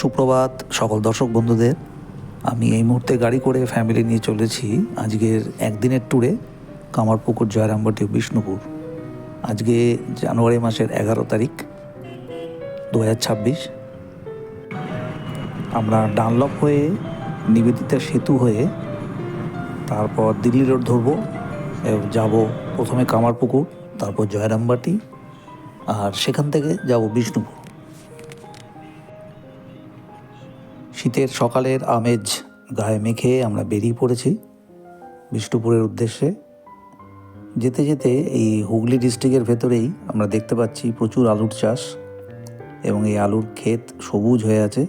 সুপ্রভাত সকল দর্শক বন্ধুদের। আমি এই মুহূর্তে গাড়ি করে ফ্যামিলি নিয়ে চলেছি আজকের একদিনের ট্যুরে কামারপুকুর জয়রামবাটি বিষ্ণুপুর। আজকে জানুয়ারি মাসের এগারো তারিখ, দু হাজার ছাব্বিশ। আমরা ডানলপ হয়ে নিবেদিতা সেতু হয়ে তারপর দিল্লি রোড ধরবো যাব প্রথমে কামারপুকুর, তারপর জয়রামবাটি, আর সেখান থেকে যাব বিষ্ণুপুর। শীতের সকালের আমেজ গায়ে মেখে আমরা বেরিয়ে পড়েছি বিষ্ণুপুরের উদ্দেশ্যে। যেতে যেতে এই হুগলি ডিস্ট্রিক্টের ভেতরেই আমরা দেখতে পাচ্ছি প্রচুর আলুর চাষ এবং এই আলুর ক্ষেত সবুজ হয়ে আছে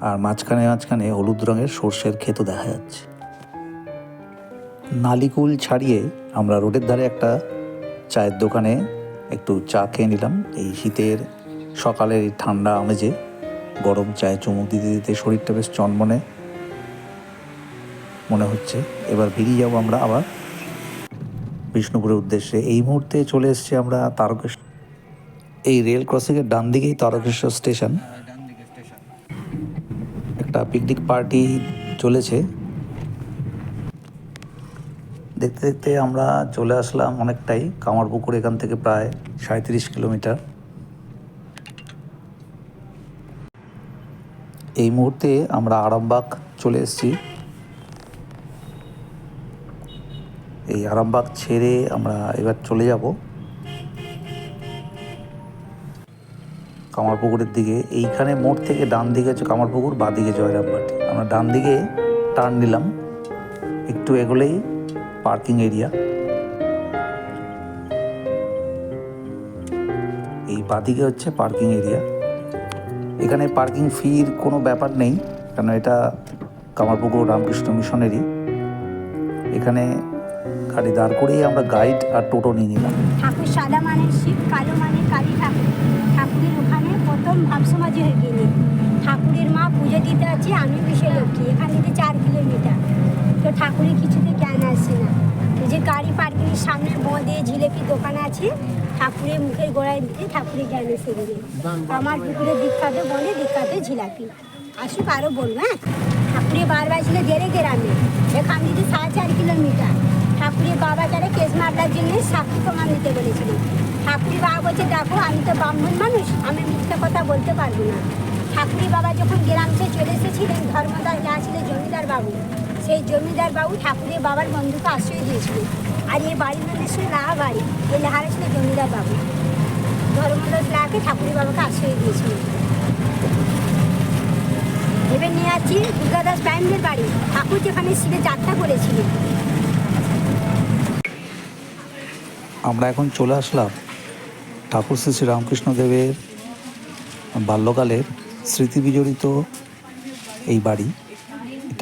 আর মাঝখানে মাঝখানে হলুদ রঙের সর্ষের ক্ষেতও দেখা যাচ্ছে। নালিকুল ছাড়িয়ে আমরা রোডের ধারে একটা চায়ের দোকানে একটু চা খেয়ে নিলাম এই শীতের সকালের ঠান্ডা আমেজে। গরম চায়ে চুমুক দিতে দিতে শরীরটা বেশ চনমনে মনে হচ্ছে। এবার বেরিয়ে যাব আমরা আবার বিষ্ণুপুরের উদ্দেশ্যে। এই মুহূর্তে চলে এসেছি আমরা তারকেশ্বর এই রেল ক্রসিংয়ের ডান দিকেই তারকেশ্বর স্টেশন। একটা পিকনিক পার্টি চলেছে। দেখতে দেখতে আমরা চলে আসলাম অনেকটাই। কামারপুকুর এখান থেকে প্রায় সাঁত্রিশ কিলোমিটার। এই মুহূর্তে আমরা আরামবাগ চলে এসেছি। এই আরামবাগ ছেড়ে আমরা এবার চলে যাব। কামারপুকুরের দিকে। এইখানে মোড় থেকে ডান দিকে হচ্ছে কামারপুকুর, বাঁ দিকে জয়রামবাটি। আমরা ডান দিকে টার্ন নিলাম। একটু এগোলেই পার্কিং এরিয়া এই বাদিকে হচ্ছে পার্কিং এরিয়া এখানে পার্কিং ফির কোনো ব্যাপার নেই কারণ এটা কামারপুকুর রামকৃষ্ণ মিশনেরই। এখানে গাড়ি দাঁড় করেই আমরা গাইড আর টোটো নিয়ে নিলাম। ঠাকুর সাদা মানে শিব, কালো মানে কালী ঠাকুর। ঠাকুরের ওখানে প্রথম ভাবসমাজি হয়ে গেলে। ঠাকুরের মা পুজো দিতে আছে আমি বিশে লক্ষ্মী। এখান থেকে চার কিলোমিটার। তো ঠাকুরের কিছুতে জ্ঞান আসছে না। যে গাড়ি পার্কিংয়ের সামনে বোঁদে জিলেপি দোকান আছে, ঠাকুরের মুখের গোড়ায় দিতে ঠাকুরের জ্ঞান এসে গেলে আমার পুকুরে বিখ্যাত বলে বিখ্যাত জিলাপি। আসুক আরও বলব হ্যাঁ? ঠাকুরের বারবার ছিল জেরে গ্রামে এখান থেকে সাড়ে চার কিলোমিটার। ঠাকুরের বাবা যারা কেস মামলার জন্য সাক্ষী প্রমাণ দিতে বলেছিল ঠাকুরের বাবা বলছে, দেখো, আমি তো ব্রাহ্মণ মানুষ, আমি মিথ্যা কথা বলতে পারব না। ঠাকুরের বাবা যখন গ্রাম চলে এসেছিলেন, ধর্মদার যা ছিল জমিদার বাবু সেই জমিদার বাবু ঠাকুরের বাবার বন্ধুকে আশ্রয় দিয়েছিল। আর এই বাড়ির নাম ছিল লাহা বাড়ি এই লাহারা ছিল জমিদার বাবু। ধর্মদাস লাহাকে ঠাকুরের বাবাকে আশ্রয় দিয়েছিল। এবার নিয়ে আছি দুর্গাদাস প্রাইমদের বাড়ি। ঠাকুর যেখানে শিবে যাত্রা করেছিলেন আমরা এখন চলে আসলাম ঠাকুর শ্রী শ্রী রামকৃষ্ণদেবের বাল্যকালের স্মৃতি বিজড়িত এই বাড়ি।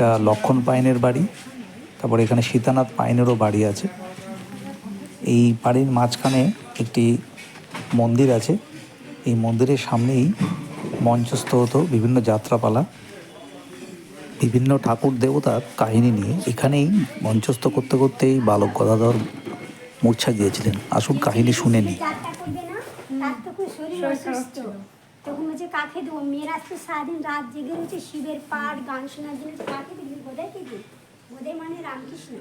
এটা লক্ষণ পাইনের বাড়ি, তারপর এখানে সীতানাথ পাইনেরও বাড়ি আছে। এই বাড়ির মাঝখানে একটি মন্দির আছে। এই মন্দিরের সামনেই মঞ্চস্থ হতো বিভিন্ন যাত্রাপালা, বিভিন্ন ঠাকুর দেবতার কাহিনী নিয়ে এখানেই মঞ্চস্থ করতে করতেই বালক গদাধর মূর্ছা গিয়েছিলেন। আসুন কাহিনী শুনে নিই। তখন বলছে, কাকে দেবো? মেয়েরা তো সারাদিন রাত জেগে রয়েছে, শিবের পাঠ, গান শোনার জন্য কাকে দিবি? বোধহয় কে দিবি? বোধহয় মানে রামকৃষ্ণ।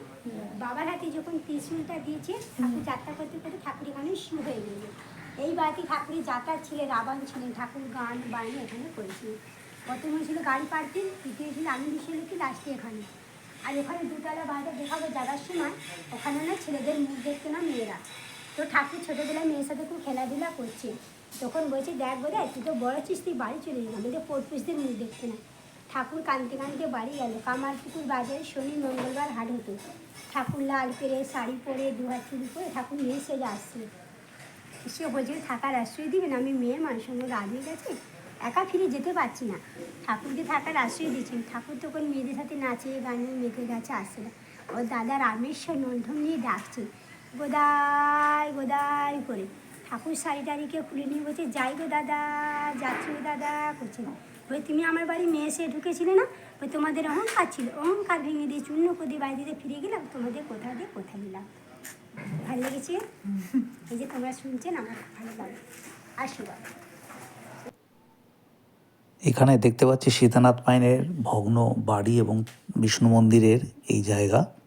বাবার হাতে যখন ত্রিশূলটা দিয়েছে, ঠাকুর যাত্রা করতে করতে ঠাকুর এখানে শিব হয়ে গেল এই বাড়িতে ঠাকুরের যাত্রা ছিলেন রাবণ ছিলেন, ঠাকুর গান বায়না এখানে করেছিলেন। প্রথমে ছিল গাড়ি পার্কিং, দ্বিতীয় ছিল আনন্দ কি লাস্টে এখানে। আর এখানে দুতলা বাড়িটা দেখাবো যাওয়ার সময় ওখানে না ছেলেদের মুখ দেখতে না মেয়েরা। তো ঠাকুর ছোটোবেলায় মেয়ের সাথে খুব খেলাধুলা করছে। তখন বলছে, দেখ বোধ তুই তো বড় ছিস তুই বাড়ি চলে যাবি আমাদের পড়পুষদের মুখ দেখতে না। ঠাকুর কানতে কানতে বাড়ি গেল। কামার কামারপুকুর বাজারে শনি, মঙ্গলবার হাট হতো। ঠাকুর লাল পেরে শাড়ি পরে দু হাত চুরি করে ঠাকুর মেয়ে সেজে আসছে। সে বলছে, থাকার আশ্রয় দিবেন আমি মেয়ে মানুষ সঙ্গে রাধে গেছে, একা ফিরে যেতে পারছি না। ঠাকুরকে থাকার আশ্রয় দিচ্ছেন ঠাকুর তখন মেয়েদের সাথে নাচে, গানে মেয়েদের কাছে আসছে না। ওর দাদা রামেশ্বর নন্ধন নিয়ে ডাকছে। গোদাই গোদাই করে। ঠাকুর শাড়ি টাড়িকে খুলে নিয়ে বলছে, যাই গো দাদা, যাচ্ছি গো দাদা, করছে। ওই তুমি আমার বাড়ি মেয়ে এসে ঢুকেছিলে না? ওই তোমাদের অহংকার ছিল। অহংকার ভেঙে দিয়ে চূর্ণ করে দিয়ে বাড়িতে ফিরে গেলাম। তোমাদের কোথা দিয়ে কোথায় নিলাম? ভালো লেগেছে? এই যে তোমরা শুনছেন, আমার ভালো লাগে। আশীর্বাদ। এখানে দেখতে পাচ্ছি সীতানাথ পাইনের ভগ্ন বাড়ি এবং বিষ্ণু মন্দিরের এই জায়গা।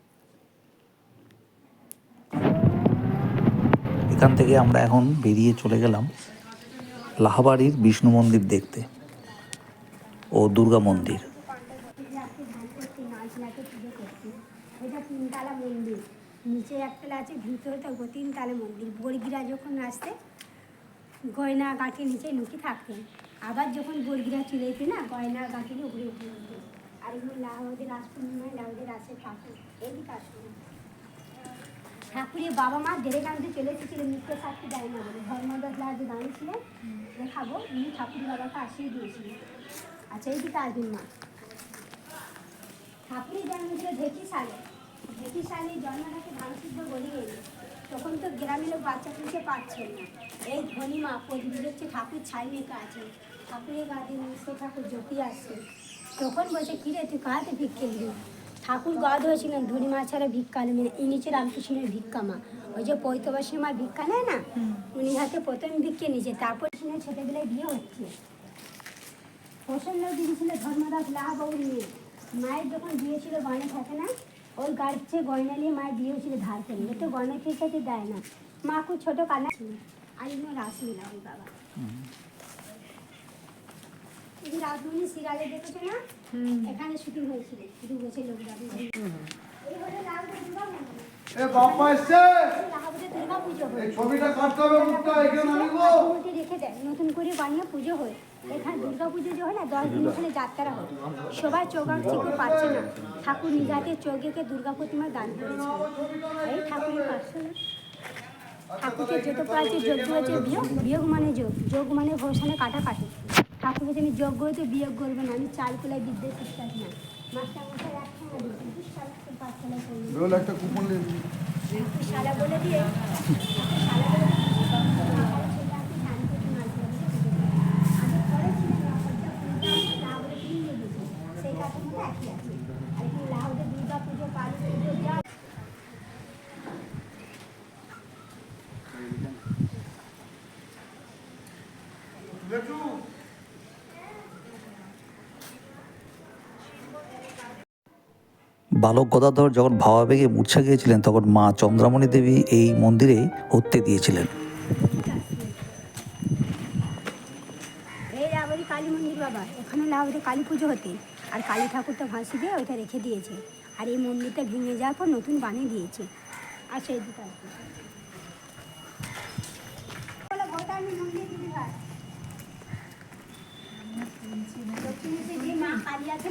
এখান থেকে আমরা এখন বেরিয়ে চলে গেলাম লাহাবাড়ির বিষ্ণু মন্দির দেখতে ও দুর্গা মন্দির। নিচে একতলা আছে ভিতরে থাকব তিনতলা মন্দির। বর্গিরা যখন আসতে গয়না গাঁঠে নিচে লুকি থাকতেন আবার যখন বর্গিরা চলে যেতে না, গয়না নিয়ে উপরে উঠতেন আর এগুলো রাস পূর্ণিমায় লাহোদের রাসের ঠাকুর এইদিকে আসুন ঠাকুরের বাবা মা দেড়ে কানতে চলে এসেছিলেন, মিথ্যে সাক্ষী দেয় না বলে। ধর্মদাস লাল যে দাঁড়িয়েছিলেন দেখাবো, উনি ঠাকুর বাবাকে আসিয়ে দিয়েছিলেন। আচ্ছা এইদিকে আসবেন মা। ঠাকুরের জন্ম ছিল ঢেকি সালে ঢেকি সালে জন্মটাকে ধানসিদ্ধ গেল তখন তো গ্রামের লোক বাচ্চা পুষে পাচ্ছেন না। এই ধনী মা পরিবার হচ্ছে ঠাকুর ছাই মেকা আছে ঠাকুরের গাছে মিশ্র ঠাকুর জ্যোতি আসছে। তখন বলছে, কিরে, তুই কাহাতে ভিক্ষে দিবি ঠাকুর গা ধরেছিলেন ধনী মা ছাড়া ভিক্ষা নেই মানে ইনি হচ্ছে রামকৃষ্ণের ভিক্ষা মা। ওই যে পৈতবাসী মা ভিক্ষা নেয় না উনি হাতে প্রথম ভিক্ষে নিয়েছে তারপর শুনে ছোটোবেলায় বিয়ে হচ্ছে। প্রসন্ন দিদি ছিল ধর্মদাস লাহাবাবুর মেয়ে মায়ের যখন বিয়ে ছিল গয়না থাকে না ওই গাড়ির চেয়ে গয়না নিয়ে মায়ের বিয়ে হয়েছিল ধার করে। তো গয়না ঠিক আছে দেয় না। মা খুব ছোটো কান্না ছিল। আর এগুলো রাসলীলা ওই বাবা। সিরিয়ালে দেখেছ না? এখানে শুটিং হয়েছিল দু বছর লোক যাবে এই হলো লালগড় দুর্গা মন্দির। এ বাপ্পা এসছে! এই লাহাবাদের দুর্গা পুজো এই ছবিটা কাটতে হবে মুখটা এখানে আনিব মূর্তি রেখে দেয়। নতুন করে বানিয়ে পুজো হয়। এখানে দুর্গা পুজো যে হয় না দশ দিন ওখানে যাত্রা হয়। সবাই চোখ পাচ্ছে না। ঠাকুর নিজাতে চোখেকে দুর্গা প্রতিমা দান করেছে। এই ঠাকুরের পাশে ঠাকুরকে যত পাচ্ছে যজ্ঞ হচ্ছে বিয়োগ বিয়োগ মানে যোগ। যোগ মানে ভোষণে কাটাকাটি। ঠাকুর বলছে আমি যজ্ঞ হতে বিয়োগ করব না আমি চাল কুলায় বিদ্যে শিক্ষা না। মাস্টার একটা কুপন। শালা বলে দিয়ে শালা বলে সেই একই আছে। আর এখানে লাউদের দুর্গা পুজো কালী পুজো যা বালক গদাধর যখন ভাবাবেগে মূর্ছা গিয়েছিলেন, তখন মা চন্দ্রামণি দেবী এই মন্দিরে হত্যে দিয়েছিলেন। কালী মন্দির বাবা কালী পুজো হতে। আর কালী ঠাকুরটা ভাসি দিয়ে ওইটা রেখে দিয়েছে। আর এই মন্দিরটা ভেঙে যাওয়ার পর নতুন বানিয়ে দিয়েছে। আর সেই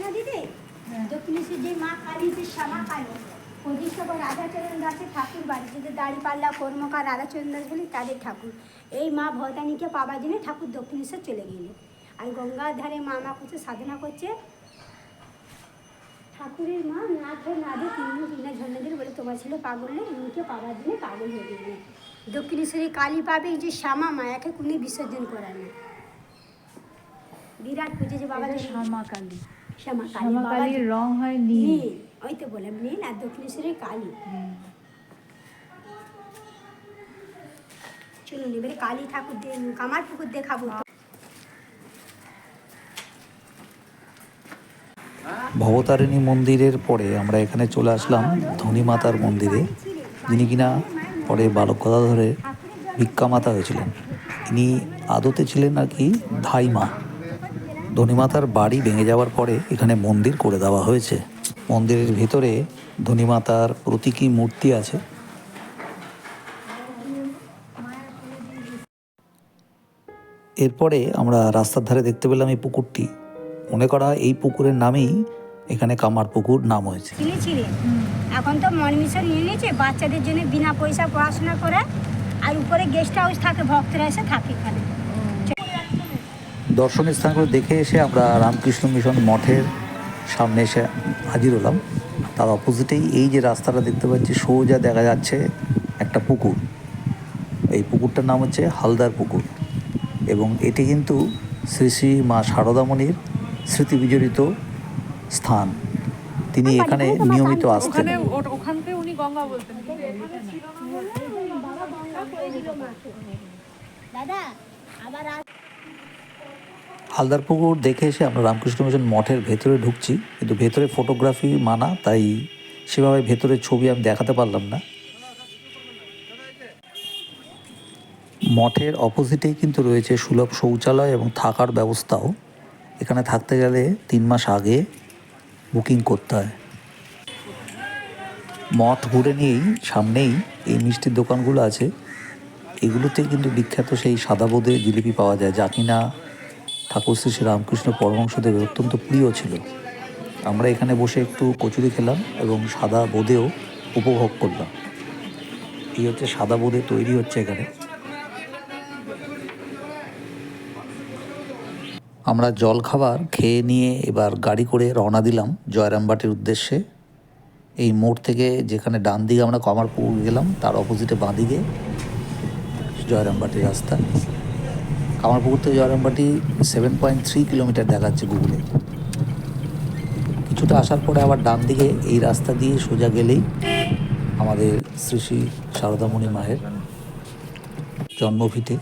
না দিদি? দক্ষিণেশ্বর যে মা কালী যে শ্যামা কালী রাধাচরণ দাসের ঠাকুর বাড়ি কর্মকার রাধাচরণ দাস তাদের ঠাকুর। এই মা পাবার ঠাকুর দক্ষিণেশ্বর চলে আর গঙ্গার ধারে মা মা সাধনা করছে। ঠাকুরের মা না তিন তিন বলে তোমার ছেলে পাগল নেই উনিকে পাবার জন্য পাগল হয়ে গেলে দক্ষিণেশ্বরী কালী পাবে যে শ্যামা মায়াকে কোনো বিসর্জন করার না। বিরাট পুজো যে বাবা শ্যামা কালী। রং হয় নীল। ওই তো বললাম নীল আর দক্ষিণেশ্বরের কালী। চলুন এবারে কালী ঠাকুর দে- কামার পুকুর দেখাবো। ভবতারিণী মন্দিরের পরে আমরা এখানে চলে আসলাম ধনী মাতার মন্দিরে যিনি কিনা পরে বালক গদাধরের ভিক্ষামাতা হয়েছিলেন। তিনি আদতে ছিলেন আর কি ধাই মা ধনীমাতার বাড়ি ভেঙে যাওয়ার পরে এখানে মন্দির করে দেওয়া হয়েছে। মন্দিরের ভিতরে ধনীমাতার প্রতীকী মূর্তি আছে। এরপরে আমরা রাস্তার ধারে দেখতে পেলাম এই পুকুরটি। মনে করা এই পুকুরের নামেই এখানে কামার পুকুর নাম হয়েছে। এখন তো মনমিশন নিয়ে নিয়েছে বাচ্চাদের জন্য বিনা পয়সা পড়াশোনা করে, আর উপরে গেস্ট হাউস থাকে, ভক্তরা এসে থাকে এখানে। দর্শনীয় স্থানগুলো দেখে এসে আমরা রামকৃষ্ণ মিশন মঠের সামনে এসে হাজির হলাম। তার অপোজিটেই এই যে রাস্তাটা দেখতে পাচ্ছি সোজা দেখা যাচ্ছে একটা পুকুর। এই পুকুরটার নাম হচ্ছে হালদার পুকুর এবং এটি কিন্তু শ্রী শ্রী মা শারদামণির স্মৃতি বিজড়িত স্থান। তিনি এখানে নিয়মিত আসতেন। ওখানে ও- ওখানকে উনি গঙ্গা বলতেন। কিন্তু এখানে ছিল না বাবা গঙ্গা করে দিল মাকে দাদা আবার আজ হালদারপুকুর দেখে এসে আমরা রামকৃষ্ণ মিশন মঠের ভেতরে ঢুকছি, কিন্তু ভেতরে ফটোগ্রাফি মানা, তাই সেভাবে ভেতরের ছবি আমি দেখাতে পারলাম না। মঠের অপোজিটেই কিন্তু রয়েছে সুলভ শৌচালয় এবং থাকার ব্যবস্থাও। এখানে থাকতে গেলে তিন মাস আগে বুকিং করতে হয়। মঠ ঘুরে নিয়েই সামনেই এই মিষ্টির দোকানগুলো আছে। এগুলোতে কিন্তু বিখ্যাত সেই সাদা বোঁদে জিলিপি পাওয়া যায় যা কিনা ঠাকুর শ্রী শ্রী রামকৃষ্ণ পরমহংসদেবের অত্যন্ত প্রিয় ছিল। আমরা এখানে বসে একটু কচুরি খেলাম এবং সাদা বোঁদেও উপভোগ করলাম। এই হচ্ছে সাদা বোঁদে তৈরি হচ্ছে এখানে। আমরা জল খাবার খেয়ে নিয়ে এবার গাড়ি করে রওনা দিলাম জয়রামবাটির উদ্দেশ্যে। এই মোড় থেকে যেখানে ডান দিকে আমরা কমারপুর গেলাম, তার অপোজিটে বাঁ দিকে জয়রামবাটির রাস্তা। কামারপুকুর থেকে Jayrambati seven point three kilometre দেখাচ্ছে গুগলে। কিছুটা আসার পরে আবার ডান দিকে এই রাস্তা দিয়ে সোজা গেলেই আমাদের শ্রী শ্রী সারদামণি মায়ের জন্মভিটে।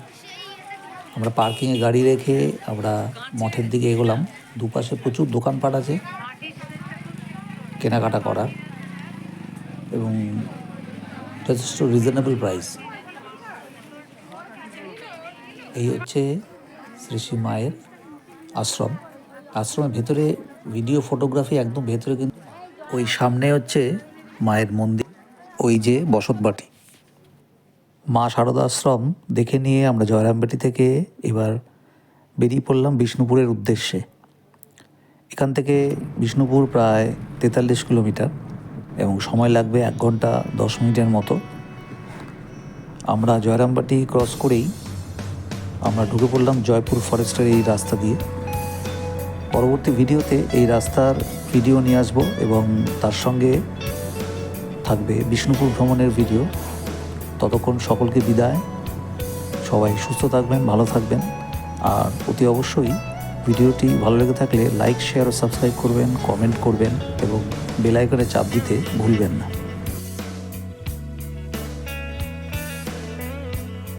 আমরা পার্কিংয়ে গাড়ি রেখে আমরা মঠের দিকে এগোলাম। দুপাশে প্রচুর দোকানপাট আছে, কেনাকাটা করার এবং যথেষ্ট রিজনেবল প্রাইস এই হচ্ছে শ্রী শ্রী মায়ের আশ্রম। আশ্রমের ভেতরে ভিডিও ফটোগ্রাফি একদম ভেতরে কিন্তু ওই সামনে হচ্ছে মায়ের মন্দির, ওই যে বসতবাটি। মা শারদা আশ্রম দেখে নিয়ে আমরা জয়রামবাটি থেকে এবার বেরিয়ে পড়লাম বিষ্ণুপুরের উদ্দেশ্যে। এখান থেকে বিষ্ণুপুর প্রায় তেতাল্লিশ কিলোমিটার এবং সময় লাগবে এক ঘণ্টা দশ মিনিটের মতো। আমরা জয়রামবাটি ক্রস করেই আমরা ঢুকে পড়লাম জয়পুর ফরেস্টের এই রাস্তা দিয়ে। পরবর্তী ভিডিওতে এই রাস্তার ভিডিও নিয়ে আসব এবং তার সঙ্গে থাকবে বিষ্ণুপুর ভ্রমণের ভিডিও। ততক্ষণ সকলকে বিদায়। সবাই সুস্থ থাকবেন, ভালো থাকবেন। আর অতি অবশ্যই ভিডিওটি ভালো লেগে থাকলে লাইক, শেয়ার ও সাবস্ক্রাইব করবেন, কমেন্ট করবেন এবং বেল আইকনে চাপ দিতে ভুলবেন না।